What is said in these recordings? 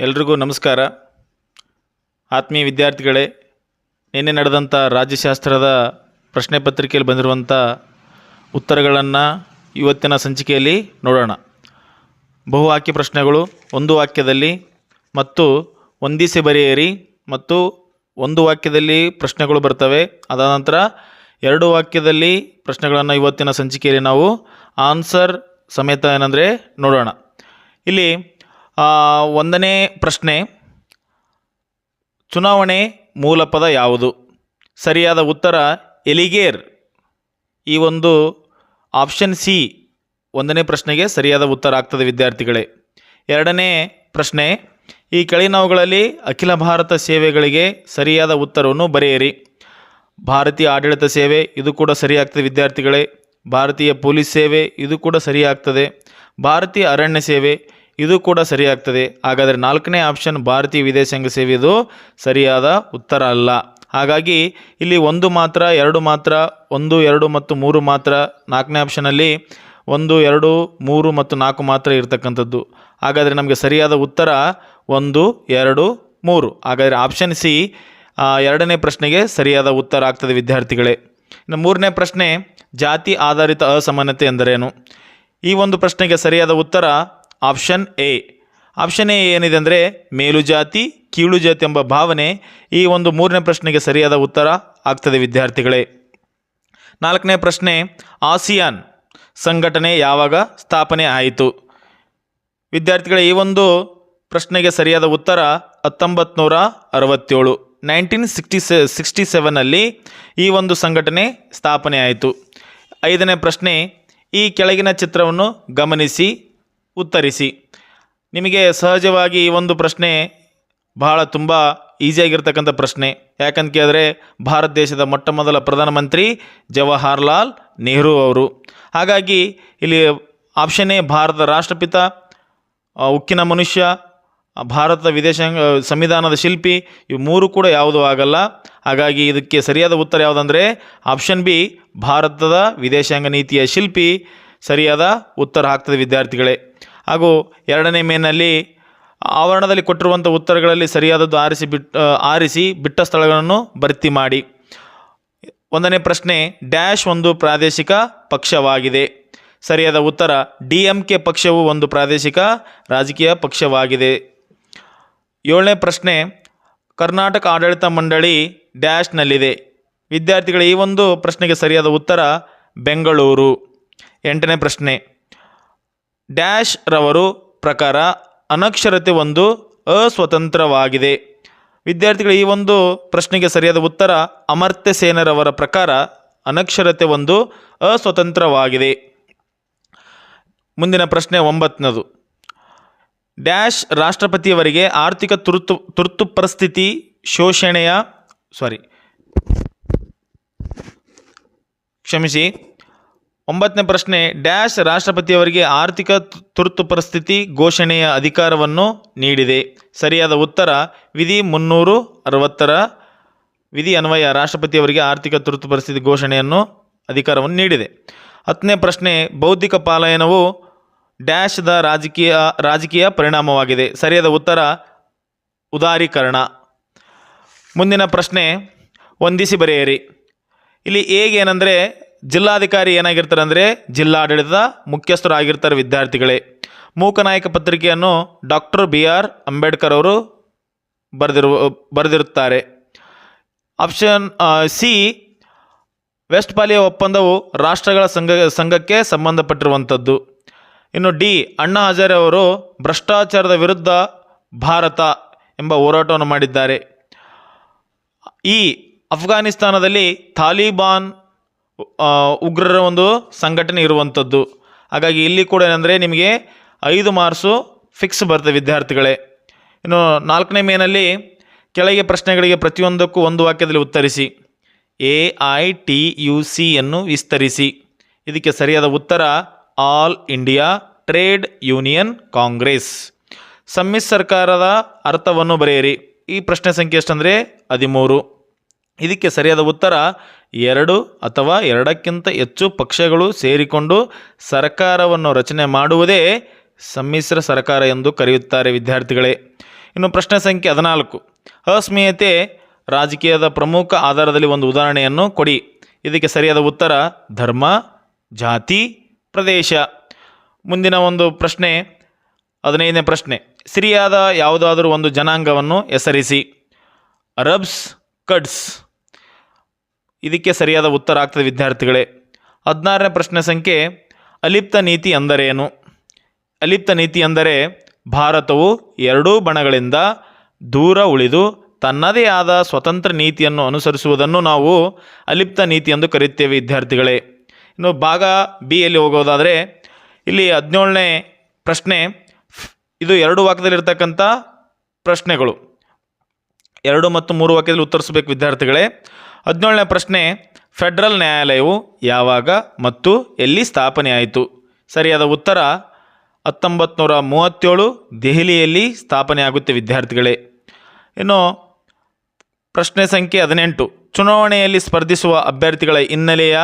ಎಲ್ರಿಗೂ ನಮಸ್ಕಾರ. ಆತ್ಮೀಯ ವಿದ್ಯಾರ್ಥಿಗಳೇ, ನಿನ್ನೆ ನಡೆದಂಥ ರಾಜ್ಯಶಾಸ್ತ್ರದ ಪ್ರಶ್ನೆ ಪತ್ರಿಕೆಯಲ್ಲಿ ಬಂದಿರುವಂಥ ಉತ್ತರಗಳನ್ನು ಇವತ್ತಿನ ಸಂಚಿಕೆಯಲ್ಲಿ ನೋಡೋಣ. ಬಹು ವಾಕ್ಯ ಪ್ರಶ್ನೆಗಳು ಒಂದು ವಾಕ್ಯದಲ್ಲಿ ಮತ್ತು ಒಂದಿಸೆ ಬರೆಯಿರಿ ಮತ್ತು ಒಂದು ವಾಕ್ಯದಲ್ಲಿ ಪ್ರಶ್ನೆಗಳು ಬರ್ತವೆ. ಅದಾದ ನಂತರ ಎರಡು ವಾಕ್ಯದಲ್ಲಿ ಪ್ರಶ್ನೆಗಳನ್ನು ಇವತ್ತಿನ ಸಂಚಿಕೆಯಲ್ಲಿ ನಾವು ಆನ್ಸರ್ ಸಮೇತ ಏನಂದರೆ ನೋಡೋಣ. ಇಲ್ಲಿ ಒಂದನೇ ಪ್ರಶ್ನೆ, ಚುನಾವಣೆ ಮೂಲ ಪದ ಯಾವುದು? ಸರಿಯಾದ ಉತ್ತರ, ಎಲಿಗೇರ್. ಈ ಒಂದು ಆಪ್ಷನ್ ಸಿ ಒಂದನೇ ಪ್ರಶ್ನೆಗೆ ಸರಿಯಾದ ಉತ್ತರ ಆಗ್ತದೆ ವಿದ್ಯಾರ್ಥಿಗಳೇ. ಎರಡನೇ ಪ್ರಶ್ನೆ, ಈ ಕೆಳಗಿನವುಗಳಲ್ಲಿ ಅಖಿಲ ಭಾರತ ಸೇವೆಗಳಿಗೆ ಸರಿಯಾದ ಉತ್ತರವನ್ನು ಬರೆಯಿರಿ. ಭಾರತೀಯ ಆಡಳಿತ ಸೇವೆ, ಇದು ಕೂಡ ಸರಿಯಾಗ್ತದೆ ವಿದ್ಯಾರ್ಥಿಗಳೇ. ಭಾರತೀಯ ಪೊಲೀಸ್ ಸೇವೆ, ಇದು ಕೂಡ ಸರಿಯಾಗ್ತದೆ. ಭಾರತೀಯ ಅರಣ್ಯ ಸೇವೆ ಇದು ಕೂಡ ಸರಿಯಾಗ್ತದೆ. ಹಾಗಾದರೆ ನಾಲ್ಕನೇ ಆಪ್ಷನ್ ಭಾರತೀಯ ವಿದೇಶಾಂಗ ಸೇವೆ ಇದು ಸರಿಯಾದ ಉತ್ತರ ಅಲ್ಲ. ಹಾಗಾಗಿ ಇಲ್ಲಿ ಒಂದು ಮಾತ್ರ, ಎರಡು ಮಾತ್ರ, ಒಂದು, ಎರಡು ಮತ್ತು ಮೂರು ಮಾತ್ರ ನಾಲ್ಕನೇ ಆಪ್ಷನಲ್ಲಿ ಒಂದು, ಎರಡು, ಮೂರು ಮತ್ತು ನಾಲ್ಕು ಮಾತ್ರ ಇರತಕ್ಕಂಥದ್ದು. ಹಾಗಾದರೆ ನಮಗೆ ಸರಿಯಾದ ಉತ್ತರ ಒಂದು, ಎರಡು, ಮೂರು. ಹಾಗಾದರೆ ಆಪ್ಷನ್ ಸಿ ಎರಡನೇ ಪ್ರಶ್ನೆಗೆ ಸರಿಯಾದ ಉತ್ತರ ಆಗ್ತದೆ ವಿದ್ಯಾರ್ಥಿಗಳೇ. ಇನ್ನು ಮೂರನೇ ಪ್ರಶ್ನೆ, ಜಾತಿ ಆಧಾರಿತ ಅಸಮಾನತೆ ಎಂದರೇನು? ಈ ಒಂದು ಪ್ರಶ್ನೆಗೆ ಸರಿಯಾದ ಉತ್ತರ ಆಪ್ಷನ್ ಎ. ಆಪ್ಷನ್ ಎ ಏನಿದೆ ಅಂದರೆ ಮೇಲು ಜಾತಿ, ಕೀಳು ಜಾತಿ ಎಂಬ ಭಾವನೆ ಈ ಒಂದು ಮೂರನೇ ಪ್ರಶ್ನೆಗೆ ಸರಿಯಾದ ಉತ್ತರ ಆಗ್ತದೆ ವಿದ್ಯಾರ್ಥಿಗಳೇ. ನಾಲ್ಕನೇ ಪ್ರಶ್ನೆ, ಆಸಿಯಾನ್ ಸಂಘಟನೆ ಯಾವಾಗ ಸ್ಥಾಪನೆ ಆಯಿತು? ವಿದ್ಯಾರ್ಥಿಗಳೇ, ಈ ಒಂದು ಪ್ರಶ್ನೆಗೆ ಸರಿಯಾದ ಉತ್ತರ ಹತ್ತೊಂಬತ್ತು ನೂರ ಅರವತ್ತೇಳು. ನೈನ್ಟೀನ್ ಸಿಕ್ಸ್ಟಿ ಸೆ, ಸಿಕ್ಸ್ಟಿ ಸೆವೆನಲ್ಲಿ ಈ ಒಂದು ಸಂಘಟನೆ ಸ್ಥಾಪನೆ ಆಯಿತು. ಐದನೇ ಪ್ರಶ್ನೆ, ಈ ಕೆಳಗಿನ ಚಿತ್ರವನ್ನು ಗಮನಿಸಿ. ಉತ್ತರಿಸಿ. ನಿಮಗೆ ಸಹಜವಾಗಿ ಈ ಒಂದು ಪ್ರಶ್ನೆ ಬಹಳ ತುಂಬ ಈಸಿಯಾಗಿರ್ತಕ್ಕಂಥ ಪ್ರಶ್ನೆ. ಯಾಕಂತ ಕೇಳಿದ್ರೆ ಭಾರತ ದೇಶದ ಮೊಟ್ಟ ಮೊದಲ ಪ್ರಧಾನಮಂತ್ರಿ ಜವಾಹರ್ಲಾಲ್ ನೆಹರು ಅವರು. ಹಾಗಾಗಿ ಇಲ್ಲಿ ಆಪ್ಷನ್ ಎ ಭಾರತದ ರಾಷ್ಟ್ರಪಿತ ಉಕ್ಕಿನ ಮನುಷ್ಯ ಭಾರತ ವಿದೇಶಾಂಗ ಸಂವಿಧಾನದ ಶಿಲ್ಪಿ, ಇವು ಮೂರು ಕೂಡ ಯಾವುದೂ ಆಗಲ್ಲ. ಹಾಗಾಗಿ ಇದಕ್ಕೆ ಸರಿಯಾದ ಉತ್ತರ ಯಾವುದಂದರೆ ಆಪ್ಷನ್ ಬಿ ಭಾರತದ ವಿದೇಶಾಂಗ ನೀತಿಯ ಶಿಲ್ಪಿ ಸರಿಯಾದ ಉತ್ತರ ಹಾಕ್ತದೆ ವಿದ್ಯಾರ್ಥಿಗಳೇ. ಹಾಗೂ ಎರಡನೇ ಮೇನಲ್ಲಿ ಆವರಣದಲ್ಲಿ ಕೊಟ್ಟಿರುವಂಥ ಉತ್ತರಗಳಲ್ಲಿ ಸರಿಯಾದದ್ದು ಆರಿಸಿ ಬಿಟ್ಟು ಆರಿಸಿ ಬಿಟ್ಟ ಸ್ಥಳಗಳನ್ನು ಭರ್ತಿ ಮಾಡಿ. ಒಂದನೇ ಪ್ರಶ್ನೆ, ಡ್ಯಾಶ್ ಒಂದು ಪ್ರಾದೇಶಿಕ ಪಕ್ಷವಾಗಿದೆ. ಸರಿಯಾದ ಉತ್ತರ ಡಿ ಎಂ ಕೆ ಪಕ್ಷವು ಒಂದು ಪ್ರಾದೇಶಿಕ ರಾಜಕೀಯ ಪಕ್ಷವಾಗಿದೆ. ಏಳನೇ ಪ್ರಶ್ನೆ, ಕರ್ನಾಟಕ ಆಡಳಿತ ಮಂಡಳಿ ಡ್ಯಾಶ್ನಲ್ಲಿದೆ. ವಿದ್ಯಾರ್ಥಿಗಳ, ಈ ಒಂದು ಪ್ರಶ್ನೆಗೆ ಸರಿಯಾದ ಉತ್ತರ, ಬೆಂಗಳೂರು. ಎಂಟನೇ ಪ್ರಶ್ನೆ ಡ್ಯಾಶ್ ರವರು ಪ್ರಕಾರ ಅನಕ್ಷರತೆ ಒಂದು ಅಸ್ವತಂತ್ರವಾಗಿದೆ. ವಿದ್ಯಾರ್ಥಿಗಳ, ಈ ಒಂದು ಪ್ರಶ್ನೆಗೆ ಸರಿಯಾದ ಉತ್ತರ ಅಮರ್ತ್ಯ ಸೇನರವರ ಪ್ರಕಾರ ಅನಕ್ಷರತೆ ಒಂದು ಅಸ್ವತಂತ್ರವಾಗಿದೆ. ಮುಂದಿನ ಪ್ರಶ್ನೆ ಒಂಬತ್ತನದು. ಡ್ಯಾಶ್ ರಾಷ್ಟ್ರಪತಿಯವರಿಗೆ ಆರ್ಥಿಕ ತುರ್ತು ತುರ್ತು ಪರಿಸ್ಥಿತಿ ಶೋಷಣೆಯ ಸಾರಿ ಕ್ಷಮಿಸಿ. ಒಂಬತ್ತನೇ ಪ್ರಶ್ನೆ, ಡ್ಯಾಶ್ ರಾಷ್ಟ್ರಪತಿಯವರಿಗೆ ಆರ್ಥಿಕ ತುರ್ತು ಪರಿಸ್ಥಿತಿ ಘೋಷಣೆಯ ಅಧಿಕಾರವನ್ನು ನೀಡಿದೆ. ಸರಿಯಾದ ಉತ್ತರ, ವಿಧಿ ಮುನ್ನೂರು ಅರವತ್ತರ, ವಿಧಿ ಅನ್ವಯ ರಾಷ್ಟ್ರಪತಿಯವರಿಗೆ ಆರ್ಥಿಕ ತುರ್ತು ಪರಿಸ್ಥಿತಿ ಘೋಷಣೆಯನ್ನು ಅಧಿಕಾರವನ್ನು ನೀಡಿದೆ. ಹತ್ತನೇ ಪ್ರಶ್ನೆ, ಬೌದ್ಧಿಕ ಪಾಲಾಯನವು ಡ್ಯಾಶ್ದ ರಾಜಕೀಯ ರಾಜಕೀಯ ಪರಿಣಾಮವಾಗಿದೆ. ಸರಿಯಾದ ಉತ್ತರ, ಉದಾರೀಕರಣ. ಮುಂದಿನ ಪ್ರಶ್ನೆ ಹೊಂದಿಸಿ ಬರೆಯಿರಿ. ಇಲ್ಲಿ ಹೇಗೆ ಏನಂದರೆ ಜಿಲ್ಲಾಧಿಕಾರಿ ಏನಾಗಿರ್ತಾರೆ ಅಂದರೆ ಜಿಲ್ಲಾಡಳಿತದ ಮುಖ್ಯಸ್ಥರು ಆಗಿರ್ತಾರೆ ವಿದ್ಯಾರ್ಥಿಗಳೇ. ಮೂಕನಾಯಕ ಪತ್ರಿಕೆಯನ್ನು ಡಾಕ್ಟರ್ ಬಿ ಆರ್ ಅಂಬೇಡ್ಕರ್ ಅವರು ಬರೆದಿರುವ, ಬರೆದಿರುತ್ತಾರೆ. ಆಪ್ಷನ್ ಸಿ ವೆಸ್ಟ್ ಪಾಲಿಯ ಒಪ್ಪಂದವು ರಾಷ್ಟ್ರಗಳ ಸಂಘ, ಸಂಘಕ್ಕೆ ಸಂಬಂಧಪಟ್ಟಿರುವಂಥದ್ದು. ಇನ್ನು ಡಿ, ಅಣ್ಣಾ ಹಜಾರೆ ಅವರು ಭ್ರಷ್ಟಾಚಾರದ ವಿರುದ್ಧ ಭಾರತ ಎಂಬ ಹೋರಾಟವನ್ನು ಮಾಡಿದ್ದಾರೆ. ಈ ಅಫ್ಘಾನಿಸ್ತಾನದಲ್ಲಿ ತಾಲಿಬಾನ್ ಉಗ್ರರ ಒಂದು ಸಂಘಟನೆ ಇರುವಂಥದ್ದು. ಹಾಗಾಗಿ ಇಲ್ಲಿ ಕೂಡ ಏನಂದರೆ ನಿಮಗೆ ಐದು ಮಾರ್ಕ್ಸು ಫಿಕ್ಸ್ ಬರ್ತದೆ ವಿದ್ಯಾರ್ಥಿಗಳೇ. ಇನ್ನು ನಾಲ್ಕನೇ ಮೇನಲ್ಲಿ ಕೆಳಗೆ ಪ್ರಶ್ನೆಗಳಿಗೆ ಪ್ರತಿಯೊಂದಕ್ಕೂ ಒಂದು ವಾಕ್ಯದಲ್ಲಿ ಉತ್ತರಿಸಿ. ಎ, ಐ, ಟಿ, ಯು ಸಿಯನ್ನು ವಿಸ್ತರಿಸಿ. ಇದಕ್ಕೆ ಸರಿಯಾದ ಉತ್ತರ, All India Trade Union Congress. ಸಮ್ಮಿಶ್ರ ಸರ್ಕಾರದ ಅರ್ಥವನ್ನು ಬರೆಯಿರಿ. ಈ ಪ್ರಶ್ನೆ ಸಂಖ್ಯೆ ಎಷ್ಟಂದರೆ? ಹದಿಮೂರು. ಇದಕ್ಕೆ ಸರಿಯಾದ ಉತ್ತರ, ಎರಡು ಅಥವಾ ಎರಡಕ್ಕಿಂತ ಹೆಚ್ಚು ಪಕ್ಷಗಳು ಸೇರಿಕೊಂಡು ಸರ್ಕಾರವನ್ನು ರಚನೆ ಮಾಡುವುದೇ ಸಮ್ಮಿಶ್ರ ಸರ್ಕಾರ ಎಂದು ಕರೆಯುತ್ತಾರೆ ವಿದ್ಯಾರ್ಥಿಗಳೇ. ಇನ್ನು ಪ್ರಶ್ನೆ ಸಂಖ್ಯೆ ಹದಿನಾಲ್ಕು. ಅಸ್ಮೀಯತೆ ರಾಜಕೀಯದ ಪ್ರಮುಖ ಆಧಾರದಲ್ಲಿ ಒಂದು ಉದಾಹರಣೆಯನ್ನು ಕೊಡಿ. ಇದಕ್ಕೆ ಸರಿಯಾದ ಉತ್ತರ, ಧರ್ಮ, ಜಾತಿ, ಪ್ರದೇಶ. ಮುಂದಿನ ಒಂದು ಪ್ರಶ್ನೆ, ಹದಿನೈದನೇ ಪ್ರಶ್ನೆ. ಸಿರಿಯಾದ ಯಾವುದಾದರೂ ಒಂದು ಜನಾಂಗವನ್ನು ಹೆಸರಿಸಿ. Arabs, Kurds. ಇದಕ್ಕೆ ಸರಿಯಾದ ಉತ್ತರ ಆಗ್ತದೆ, ವಿದ್ಯಾರ್ಥಿಗಳೇ. ಹದಿನಾರನೇ ಪ್ರಶ್ನೆ ಸಂಖ್ಯೆ, ಅಲಿಪ್ತ ನೀತಿ ಅಂದರೇನು? ಅಲಿಪ್ತ ನೀತಿ ಅಂದರೆ, ಭಾರತವು ಎರಡೂ ಬಣಗಳಿಂದ ದೂರ ಉಳಿದು ತನ್ನದೇ ಆದ ಸ್ವತಂತ್ರ ನೀತಿಯನ್ನು ಅನುಸರಿಸುವುದನ್ನು ನಾವು ಅಲಿಪ್ತ ನೀತಿ ಎಂದು ಕರೆಯುತ್ತೇವೆ, ವಿದ್ಯಾರ್ಥಿಗಳೇ. ಇನ್ನು ಭಾಗ ಬಿ ಯಲ್ಲಿ ಹೋಗೋದಾದರೆ, ಇಲ್ಲಿ ಹದಿನೇಳನೇ ಪ್ರಶ್ನೆ, ಇದು ಎರಡು ವಾಕ್ಯದಲ್ಲಿರ್ತಕ್ಕಂಥ ಪ್ರಶ್ನೆಗಳು. ಎರಡು ಮತ್ತು ಮೂರು ವಾಕ್ಯದಲ್ಲಿ ಉತ್ತರಿಸಬೇಕು, ವಿದ್ಯಾರ್ಥಿಗಳೇ. ಹದಿನೇಳನೇ ಪ್ರಶ್ನೆ, ಫೆಡರಲ್ ನ್ಯಾಯಾಲಯವು ಯಾವಾಗ ಮತ್ತು ಎಲ್ಲಿ ಸ್ಥಾಪನೆಯಾಯಿತು ಸರಿಯಾದ ಉತ್ತರ ಹತ್ತೊಂಬತ್ತು ನೂರ ಮೂವತ್ತೇಳು ದೆಹಲಿಯಲ್ಲಿ ಸ್ಥಾಪನೆಯಾಗುತ್ತೆ ವಿದ್ಯಾರ್ಥಿಗಳೇ. ಇನ್ನು ಪ್ರಶ್ನೆ ಸಂಖ್ಯೆ ಹದಿನೆಂಟು, ಚುನಾವಣೆಯಲ್ಲಿ ಸ್ಪರ್ಧಿಸುವ ಅಭ್ಯರ್ಥಿಗಳ ಹಿನ್ನೆಲೆಯ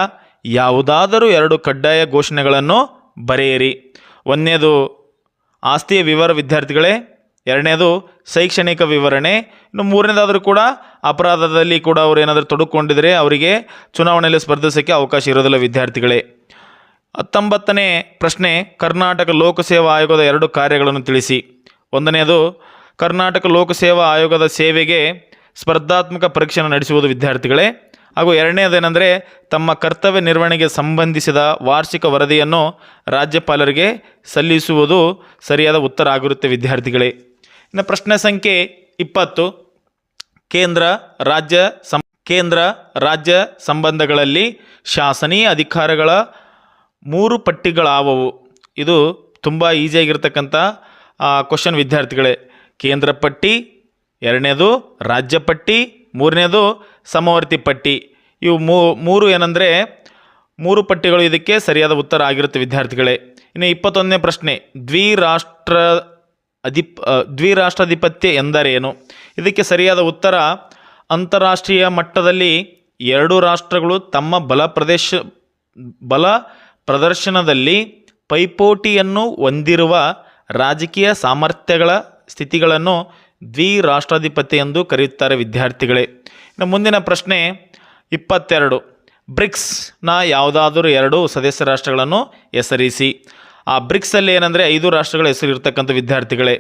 ಯಾವುದಾದರೂ ಎರಡು ಕಡ್ಡಾಯ ಘೋಷಣೆಗಳನ್ನು ಬರೆಯಿರಿ. ಒಂದನೇದು, ಆಸ್ತಿಯ ವಿವರ ವಿದ್ಯಾರ್ಥಿಗಳೇ ಎರಡನೇದು ಶೈಕ್ಷಣಿಕ ವಿವರಣೆ. ಇನ್ನು ಮೂರನೇದಾದರೂ ಕೂಡ ಅಪರಾಧದಲ್ಲಿ ಕೂಡ ಅವರು ಏನಾದರೂ ತೊಡಕೊಂಡಿದ್ರೆ ಅವರಿಗೆ ಚುನಾವಣೆಯಲ್ಲಿ ಸ್ಪರ್ಧಿಸೋಕ್ಕೆ ಅವಕಾಶ ಇರೋದಿಲ್ಲ ವಿದ್ಯಾರ್ಥಿಗಳೇ. ಹತ್ತೊಂಬತ್ತನೇ ಪ್ರಶ್ನೆ, ಕರ್ನಾಟಕ ಲೋಕಸೇವಾ ಆಯೋಗದ ಎರಡು ಕಾರ್ಯಗಳನ್ನು ತಿಳಿಸಿ. ಒಂದನೆಯದು ಕರ್ನಾಟಕ ಲೋಕಸೇವಾ ಆಯೋಗದ ಸೇವೆಗೆ ಸ್ಪರ್ಧಾತ್ಮಕ ಪರೀಕ್ಷೆಯನ್ನು ನಡೆಸುವುದು ವಿದ್ಯಾರ್ಥಿಗಳೇ. ಹಾಗೂ ಎರಡನೇದೇನೆಂದರೆ, ತಮ್ಮ ಕರ್ತವ್ಯ ನಿರ್ವಹಣೆಗೆ ಸಂಬಂಧಿಸಿದ ವಾರ್ಷಿಕ ವರದಿಯನ್ನು ರಾಜ್ಯಪಾಲರಿಗೆ ಸಲ್ಲಿಸುವುದು ಸರಿಯಾದ ಉತ್ತರ ಆಗಿರುತ್ತೆ ವಿದ್ಯಾರ್ಥಿಗಳೇ. ಇನ್ನು ಪ್ರಶ್ನೆ ಸಂಖ್ಯೆ ಇಪ್ಪತ್ತು. ಕೇಂದ್ರ ರಾಜ್ಯ ಸಂ, ಕೇಂದ್ರ ರಾಜ್ಯ ಸಂಬಂಧಗಳಲ್ಲಿ ಶಾಸನೀಯ ಅಧಿಕಾರಗಳ ಮೂರು ಪಟ್ಟಿಗಳಾವವು. ಇದು ತುಂಬ ಈಸಿಯಾಗಿರ್ತಕ್ಕಂಥ ಕ್ವಶನ್ ವಿದ್ಯಾರ್ಥಿಗಳೇ. ಕೇಂದ್ರ ಪಟ್ಟಿ, ಎರಡನೇದು ರಾಜ್ಯ ಪಟ್ಟಿ, ಮೂರನೇದು ಸಮವರ್ತಿ ಪಟ್ಟಿ. ಇವು ಮೂರು ಏನಂದರೆ ಮೂರು ಪಟ್ಟಿಗಳು ಇದಕ್ಕೆ ಸರಿಯಾದ ಉತ್ತರ ಆಗಿರುತ್ತೆ ವಿದ್ಯಾರ್ಥಿಗಳೇ. ಇನ್ನು ಇಪ್ಪತ್ತೊಂದನೇ ಪ್ರಶ್ನೆ, ದ್ವಿರಾಷ್ಟ್ರ ಅಧಿಪ್ ದ್ವಿರಾಷ್ಟ್ರಾಧಿಪತ್ಯ ಎಂದರೇನು? ಇದಕ್ಕೆ ಸರಿಯಾದ ಉತ್ತರ, ಅಂತಾರಾಷ್ಟ್ರೀಯ ಮಟ್ಟದಲ್ಲಿ ಎರಡು ರಾಷ್ಟ್ರಗಳು ತಮ್ಮ ಬಲ ಪ್ರದೇಶ, ಬಲ ಪ್ರದರ್ಶನದಲ್ಲಿ ಪೈಪೋಟಿಯನ್ನು ಹೊಂದಿರುವ ರಾಜಕೀಯ ಸಾಮರ್ಥ್ಯಗಳ ಸ್ಥಿತಿಗಳನ್ನು ದ್ವಿರಾಷ್ಟ್ರಾಧಿಪತ್ಯ ಎಂದು ಕರೆಯುತ್ತಾರೆ ವಿದ್ಯಾರ್ಥಿಗಳೇ. ಇನ್ನು ಮುಂದಿನ ಪ್ರಶ್ನೆ ಇಪ್ಪತ್ತೆರಡು. ಬ್ರಿಕ್ಸ್ನ ಯಾವುದಾದರೂ ಎರಡು ಸದಸ್ಯ ರಾಷ್ಟ್ರಗಳನ್ನು ಹೆಸರಿಸಿ. ಆ ಬ್ರಿಕ್ಸಲ್ಲಿ ಏನಂದರೆ ಐದು ರಾಷ್ಟ್ರಗಳ ಹೆಸರು ಇರ್ತಕ್ಕಂಥ ವಿದ್ಯಾರ್ಥಿಗಳೇ.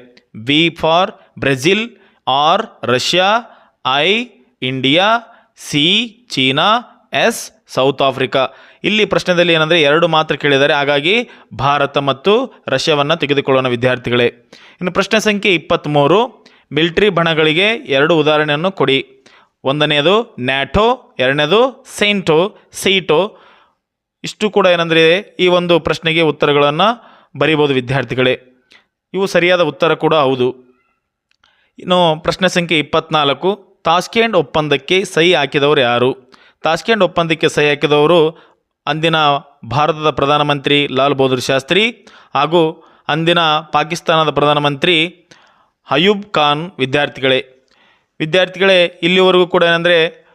B for Brazil R Russia I India C China S South Africa ಇಲ್ಲಿ ಪ್ರಶ್ನೆದಲ್ಲಿ ಏನಂದರೆ ಎರಡು ಮಾತ್ರ ಕೇಳಿದ್ದಾರೆ. ಹಾಗಾಗಿ ಭಾರತ ಮತ್ತು ರಷ್ಯಾವನ್ನು ತೆಗೆದುಕೊಳ್ಳೋಣ ವಿದ್ಯಾರ್ಥಿಗಳೇ. ಇನ್ನು ಪ್ರಶ್ನೆ ಸಂಖ್ಯೆ ಇಪ್ಪತ್ತ್ಮೂರು ಮಿಲಿಟರಿ ಬಣಗಳಿಗೆ ಎರಡು ಉದಾಹರಣೆಯನ್ನು ಕೊಡಿ. ಒಂದನೆಯದು ನ್ಯಾಟೋ, ಎರಡನೇದು ಸೈಂಟೋ, ಸೀಟೋ. ಇಷ್ಟು ಕೂಡ ಏನಂದರೆ ಈ ಒಂದು ಪ್ರಶ್ನೆಗೆ ಉತ್ತರಗಳನ್ನು ಬರೀಬೋದು ವಿದ್ಯಾರ್ಥಿಗಳೇ. ಇವು ಸರಿಯಾದ ಉತ್ತರ ಕೂಡ ಹೌದು. ಇನ್ನು ಪ್ರಶ್ನೆ ಸಂಖ್ಯೆ ಇಪ್ಪತ್ನಾಲ್ಕು, ತಾಷ್ಕೆಂಡ್ ಒಪ್ಪಂದಕ್ಕೆ ಸಹಿ ಹಾಕಿದವರು ಯಾರು? ತಾಷ್ಕೆಂಡ್ ಒಪ್ಪಂದಕ್ಕೆ ಸಹಿ ಹಾಕಿದವರು ಅಂದಿನ ಭಾರತದ ಪ್ರಧಾನಮಂತ್ರಿ ಲಾಲ್ ಬಹದ್ದೂರ್ ಶಾಸ್ತ್ರಿ ಹಾಗೂ ಅಂದಿನ ಪಾಕಿಸ್ತಾನದ ಪ್ರಧಾನಮಂತ್ರಿ ಅಯೂಬ್ ಖಾನ್ ವಿದ್ಯಾರ್ಥಿಗಳೇ. ವಿದ್ಯಾರ್ಥಿಗಳೇ, ಇಲ್ಲಿವರೆಗೂ ಕೂಡ ಏನಂದರೆ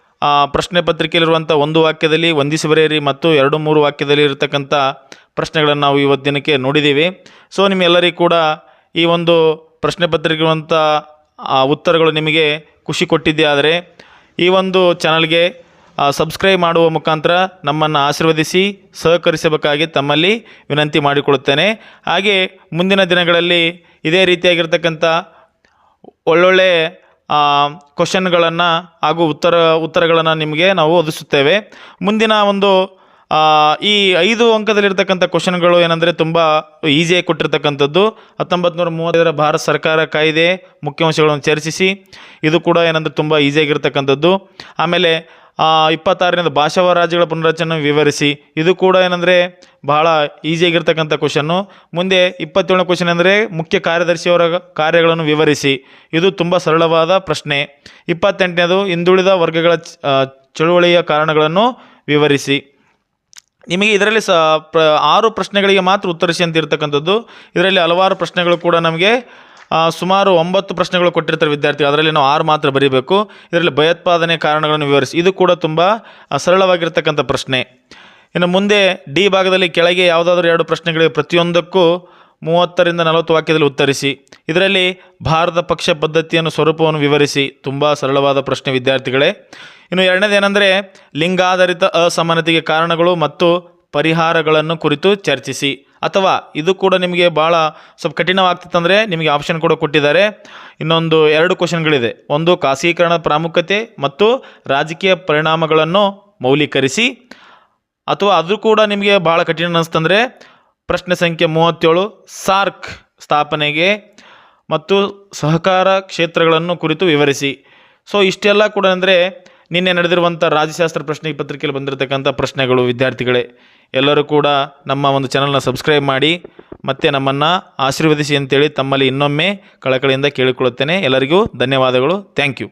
ಪ್ರಶ್ನೆ ಪತ್ರಿಕೆಯಲ್ಲಿರುವಂಥ ಒಂದು ವಾಕ್ಯದಲ್ಲಿ ವಂದಿಸಿ ಬರೆಯಿರಿ ಮತ್ತು ಎರಡು ಮೂರು ವಾಕ್ಯದಲ್ಲಿ ಇರತಕ್ಕಂಥ ಪ್ರಶ್ನೆಗಳನ್ನು ನಾವು ಇವತ್ತು ದಿನಕ್ಕೆ ನೋಡಿದ್ದೀವಿ. ಸೊ ನಿಮ್ಮೆಲ್ಲರಿಗೂ ಕೂಡ ಈ ಒಂದು ಪ್ರಶ್ನೆ ಪತ್ರಿಕೆರುವಂಥ ಉತ್ತರಗಳು ನಿಮಗೆ ಖುಷಿ ಕೊಟ್ಟಿದ್ದೆ ಆದರೆ ಈ ಒಂದು ಚಾನಲ್ಗೆ ಸಬ್ಸ್ಕ್ರೈಬ್ ಮಾಡುವ ಮುಖಾಂತರ ನಮ್ಮನ್ನು ಆಶೀರ್ವದಿಸಿ ಸಹಕರಿಸಬೇಕಾಗಿ ತಮ್ಮಲ್ಲಿ ವಿನಂತಿ ಮಾಡಿಕೊಳ್ಳುತ್ತೇನೆ. ಹಾಗೆ ಮುಂದಿನ ದಿನಗಳಲ್ಲಿ ಇದೇ ರೀತಿಯಾಗಿರ್ತಕ್ಕಂಥ ಒಳ್ಳೊಳ್ಳೆ ಕ್ವಶನ್ಗಳನ್ನು ಹಾಗೂ ಉತ್ತರ, ಉತ್ತರಗಳನ್ನು ನಿಮಗೆ ನಾವು ಒದಿಸುತ್ತೇವೆ. ಮುಂದಿನ ಒಂದು ಈ ಐದು ಅಂಕದಲ್ಲಿರ್ತಕ್ಕಂಥ ಕ್ವಶನ್ಗಳು ಏನಂದರೆ ತುಂಬ ಈಸಿಯಾಗಿ ಕೊಟ್ಟಿರ್ತಕ್ಕಂಥದ್ದು. ಹತ್ತೊಂಬತ್ತು ನೂರ ಮೂವತ್ತೈದರ ಭಾರತ ಸರ್ಕಾರ ಕಾಯ್ದೆ ಮುಖ್ಯಾಂಶಗಳನ್ನು ಚರ್ಚಿಸಿ. ಇದು ಕೂಡ ಏನಂದರೆ ತುಂಬ ಈಸಿಯಾಗಿರ್ತಕ್ಕಂಥದ್ದು ಆಮೇಲೆ ಇಪ್ಪತ್ತಾರನೇದು ಭಾಷಾವ ರಾಜ್ಯಗಳ ಪುನರಚನೆ ವಿವರಿಸಿ. ಇದು ಕೂಡ ಏನಂದರೆ ಬಹಳ ಈಸಿಯಾಗಿರ್ತಕ್ಕಂಥ ಕ್ವಶನ್ನು ಮುಂದೆ ಇಪ್ಪತ್ತೇಳನೇ ಕ್ವಶನ್ ಅಂದರೆ ಮುಖ್ಯ ಕಾರ್ಯದರ್ಶಿಯವರ ಕಾರ್ಯಗಳನ್ನು ವಿವರಿಸಿ. ಇದು ತುಂಬ ಸರಳವಾದ ಪ್ರಶ್ನೆ. ಇಪ್ಪತ್ತೆಂಟನೇದು ಹಿಂದುಳಿದ ವರ್ಗಗಳ ಚಳುವಳಿಯ ಕಾರಣಗಳನ್ನು ವಿವರಿಸಿ. ನಿಮಗೆ ಇದರಲ್ಲಿ ಸ, ಪ್ರ, ಆರು ಪ್ರಶ್ನೆಗಳಿಗೆ ಮಾತ್ರ ಉತ್ತರಿಸಿ ಅಂತ ಇರ್ತಕ್ಕಂಥದ್ದು. ಇದರಲ್ಲಿ ಹಲವಾರು ಪ್ರಶ್ನೆಗಳು ಕೂಡ ನಮಗೆ ಸುಮಾರು ಒಂಬತ್ತು ಪ್ರಶ್ನೆಗಳು ಕೊಟ್ಟಿರ್ತಾರೆ ವಿದ್ಯಾರ್ಥಿ ಅದರಲ್ಲಿ ನಾವು ಆರು ಮಾತ್ರ ಬರೀಬೇಕು. ಇದರಲ್ಲಿ ಭಯೋತ್ಪಾದನೆ ಕಾರಣಗಳನ್ನು ವಿವರಿಸಿ. ಇದು ಕೂಡ ತುಂಬ ಸರಳವಾಗಿರ್ತಕ್ಕಂಥ ಪ್ರಶ್ನೆ. ಇನ್ನು ಮುಂದೆ ಡಿ ಭಾಗದಲ್ಲಿ ಕೆಳಗೆ ಯಾವುದಾದ್ರೂ ಎರಡು ಪ್ರಶ್ನೆಗಳಿಗೆ ಪ್ರತಿಯೊಂದಕ್ಕೂ ಮೂವತ್ತರಿಂದ ನಲವತ್ತು ವಾಕ್ಯದಲ್ಲಿ ಉತ್ತರಿಸಿ. ಇದರಲ್ಲಿ ಭಾರತ ಪಕ್ಷ ಪದ್ಧತಿಯನ್ನು, ಸ್ವರೂಪವನ್ನು ವಿವರಿಸಿ. ತುಂಬ ಸರಳವಾದ ಪ್ರಶ್ನೆ ವಿದ್ಯಾರ್ಥಿಗಳೇ. ಇನ್ನು ಎರಡನೇದೇನೆಂದರೆ, ಲಿಂಗಾಧಾರಿತ ಅಸಮಾನತೆಗೆ ಕಾರಣಗಳು ಮತ್ತು ಪರಿಹಾರಗಳನ್ನು ಕುರಿತು ಚರ್ಚಿಸಿ. ಅಥವಾ ಇದು ಕೂಡ ನಿಮಗೆ ಭಾಳ ಸ್ವಲ್ಪ ಕಠಿಣವಾಗ್ತಿತ್ತಂದರೆ ನಿಮಗೆ ಆಪ್ಷನ್ ಕೂಡ ಕೊಟ್ಟಿದ್ದಾರೆ. ಇನ್ನೊಂದು ಎರಡು ಕ್ವಶನ್ಗಳಿದೆ ಒಂದು ಖಾಸಗೀಕರಣದ ಪ್ರಾಮುಖ್ಯತೆ ಮತ್ತು ರಾಜಕೀಯ ಪರಿಣಾಮಗಳನ್ನು ಮೌಲ್ಯೀಕರಿಸಿ. ಅಥವಾ ಅದು ಕೂಡ ನಿಮಗೆ ಭಾಳ ಕಠಿಣ ಅನ್ನಿಸ್ತಂದರೆ ಪ್ರಶ್ನೆ ಸಂಖ್ಯೆ ಮೂವತ್ತೇಳು, ಸಾರ್ಕ್ ಸ್ಥಾಪನೆಗೆ ಮತ್ತು ಸಹಕಾರ ಕ್ಷೇತ್ರಗಳನ್ನು ಕುರಿತು ವಿವರಿಸಿ. ಸೊ ಇಷ್ಟೆಲ್ಲ ಕೂಡ ಅಂದರೆ ನಿನ್ನೆ ನಡೆದಿರುವಂಥ ರಾಜ್ಯಶಾಸ್ತ್ರ ಪ್ರಶ್ನೆ ಪತ್ರಿಕೆಯಲ್ಲಿ ಬಂದಿರತಕ್ಕಂಥ ಪ್ರಶ್ನೆಗಳು, ವಿದ್ಯಾರ್ಥಿಗಳೇ, ಎಲ್ಲರೂ ಕೂಡ ನಮ್ಮ ಒಂದು ಚಾನಲ್ನ ಸಬ್ಸ್ಕ್ರೈಬ್ ಮಾಡಿ, ಮತ್ತು ನಮ್ಮನ್ನು ಆಶೀರ್ವದಿಸಿ ಅಂತೇಳಿ ತಮ್ಮಲ್ಲಿ ಇನ್ನೊಮ್ಮೆ ಕಳಕಳಿಯಿಂದ ಕೇಳಿಕೊಳ್ಳುತ್ತೇನೆ. ಎಲ್ಲರಿಗೂ ಧನ್ಯವಾದಗಳು. Thank you